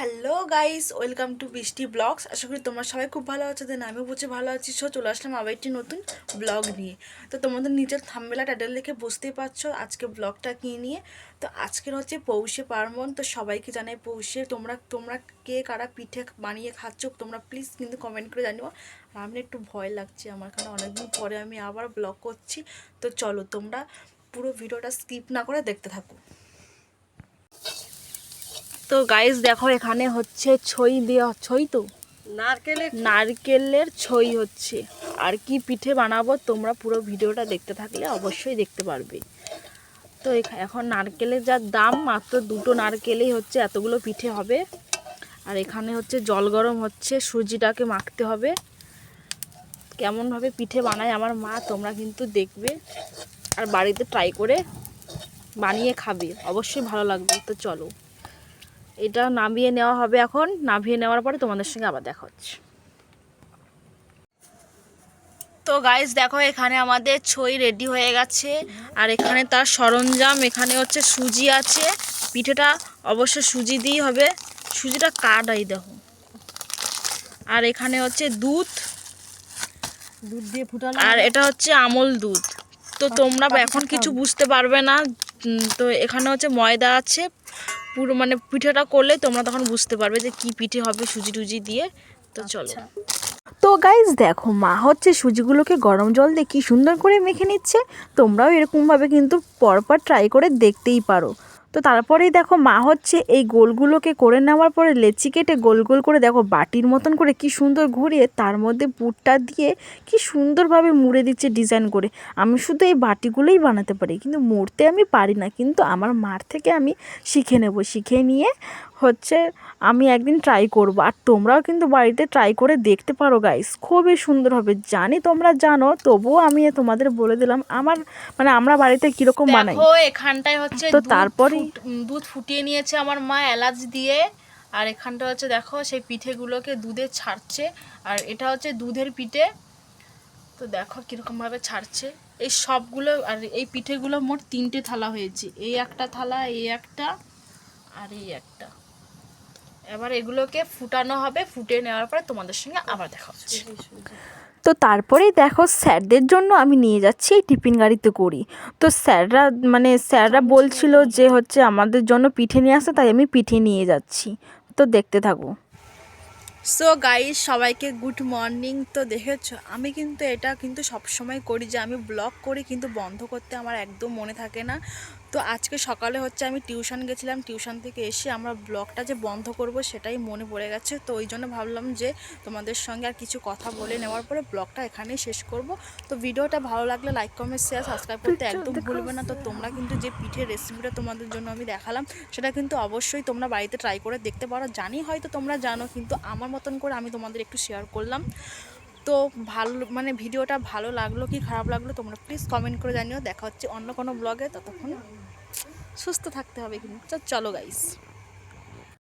Hello guys, welcome to Brishti vlogs. আশা করি তোমরা সবাই খুব ভালো আছো, দেন আমিও বুঝে ভালো আছি। সো চলে আসলাম আবার একটি নতুন ব্লগ নিয়ে। তো তোমাদের নিজের থাম্বেলা টাইটেল দেখে বুঝতেই পারছ আজকে ব্লগটা কী নিয়ে। তো আজকের হচ্ছে পৌষে পার্বণ, তো সবাইকে জানাই পৌষে। তোমরা তোমরা কে কারা পিঠে বানিয়ে খাচ্ছ তোমরা প্লিজ কিন্তু কমেন্ট করে জানিও। আর আমি একটু ভয় লাগছে আমার, কারণ অনেকদিন পরে আমি আবার ব্লগ করছি। তো চলো তোমরা পুরো ভিডিওটা স্কিপ না করে দেখতে থাকো। তো গাইস দেখো এখানে হচ্ছে ছই দেওয়া ছই তো? নারকেলের নারকেলের ছই হচ্ছে। আর কি পিঠে বানাবো তোমরা পুরো ভিডিওটা দেখতে থাকলে অবশ্যই দেখতে পারবে। তো এখা- এখন নারকেলের যা দাম মাত্র দুটো নারকেলেই হচ্ছে এতগুলো পিঠে হবে। আর এখানে হচ্ছে জল গরম হচ্ছে সুজিটাকে মাখতে হবে। কেমনভাবে পিঠে বানায় আমার মা তোমরা কিন্তু দেখবে। আর বাড়িতে ট্রাই করে বানিয়ে খাবে অবশ্যই ভালো লাগবে। তো চলো। এটা নামিয়ে নেওয়া হবে এখন। নামিয়ে নেওয়ার পরে তোমাদের সঙ্গে আবার দেখা হচ্ছে। তো গাইস দেখো এখানে আমাদের ছই রেডি হয়ে গেছে। আর এখানে তার সরঞ্জাম এখানে হচ্ছে সুজি আছে। পিঠেটা অবশ্য সুজি দিয়েই হবে। সুজিটা কাটাই দেখো। আর এখানে হচ্ছে দুধ। দুধ দিয়ে ফুটানো আর এটা হচ্ছে আমল দুধ। তো তোমরা এখন কিছু বুঝতে পারবে না। তো এখানে হচ্ছে ময়দা আছে। পুরো মানে পিঠেটা করলে তোমরা তখন বুঝতে পারবে যে কি পিঠে হবে সুজি টুজি দিয়ে। তো চলো। তো গাইজ দেখো মা হচ্ছে সুজিগুলোকে গরম জল দিয়ে কী সুন্দর করে মেখে নিচ্ছে। তোমরাও এরকমভাবে কিন্তু পরপর ট্রাই করে দেখতেই পারো। তো তারপরেই দেখো মা হচ্ছে এই গোলগুলোকে করে নেওয়ার পরে লেচি কেটে গোল গোল করে দেখো বাটির মতন করে কি সুন্দর ঘুরিয়ে তার মধ্যে পুরটা দিয়ে কি সুন্দরভাবে মুড়ে দিচ্ছে ডিজাইন করে। আমি শুধু এই বাটিগুলোই বানাতে পারি, কিন্তু মুড়তে আমি পারি না, কিন্তু আমার মার থেকে আমি শিখে নেব। শিখে নিয়ে হচ্ছে আমি একদিন ট্রাই করব। আর তোমরাও কিন্তু বাড়িতে ট্রাই করে দেখতে পারো গাইস খুবই সুন্দর হবে। জানি তোমরা জানো তবুও আমি তোমাদের বলে দিলাম আমার মানে আমরা বাড়িতে কীরকম বানাই। এখানটায় হচ্ছে তো উম, দুধ ফুটিয়ে নিয়েছে আমার মা এলাচ দিয়ে। আর এখানটা হচ্ছে দেখো সেই পিঠেগুলোকে দুধে ছাড়ছে। আর এটা হচ্ছে দুধের পিঠে। তো দেখো কীরকম ভাবে ছাড়ছে। এই সবগুলো আর এই পিঠেগুলো মোট তিনটে থালা হয়েছে। এই একটা থালা এই একটা আর এই একটা। এবার এগুলোকে ফুটানো হবে ফুটিয়ে নেওয়ার পরে তোমাদের সঙ্গে আবার দেখা হচ্ছে। তো তারপরেই দেখো স্যারদের জন্য আমি নিয়ে যাচ্ছি এই টিফিন গাড়িতে করি। তো স্যাররা মানে স্যাররা বলছিল যে হচ্ছে আমাদের জন্য পিঠে নিয়ে আসতে তাই আমি পিঠে নিয়ে যাচ্ছি। তো দেখতে থাকো। সো গাইস সবাইকে গুড মর্নিং তো দেখেছ আমি কিন্তু এটা কিন্তু সবসময় করি যে আমি ব্লগ করি কিন্তু বন্ধ করতে আমার একদম মনে থাকে না। তো আজকে সকালে হচ্ছে আমি টিউশন গেছিলাম টিউশন থেকে এসে আমরা ব্লগটা যে বন্ধ করব সেটাই মনে পড়ে গেছে। তো ওই জন্য ভাবলাম যে তোমাদের সঙ্গে আর কিছু কথা বলে নেওয়ার পরে ব্লগটা এখানেই শেষ করব। তো ভিডিওটা ভালো লাগলে লাইক কমেন্ট শেয়ার সাবস্ক্রাইব করতে একদম ভুলবে না। তো তোমরা কিন্তু যে পিঠের রেসিপিটা তোমাদের জন্য আমি দেখালাম সেটা কিন্তু অবশ্যই তোমরা বাড়িতে ট্রাই করে দেখতে পারো। জানি হয়তো তোমরা জানো কিন্তু আমার মতন করে আমি তোমাদের একটু শেয়ার করলাম। তো ভালো মানে ভিডিওটা ভালো লাগল কি খারাপ লাগল তোমরা প্লিজ কমেন্ট করে জানিও। দেখা হচ্ছে অন্য কোনো ব্লগে ততক্ষণ সুস্থ থাকতে হবে কিন্তু। চলো গাইস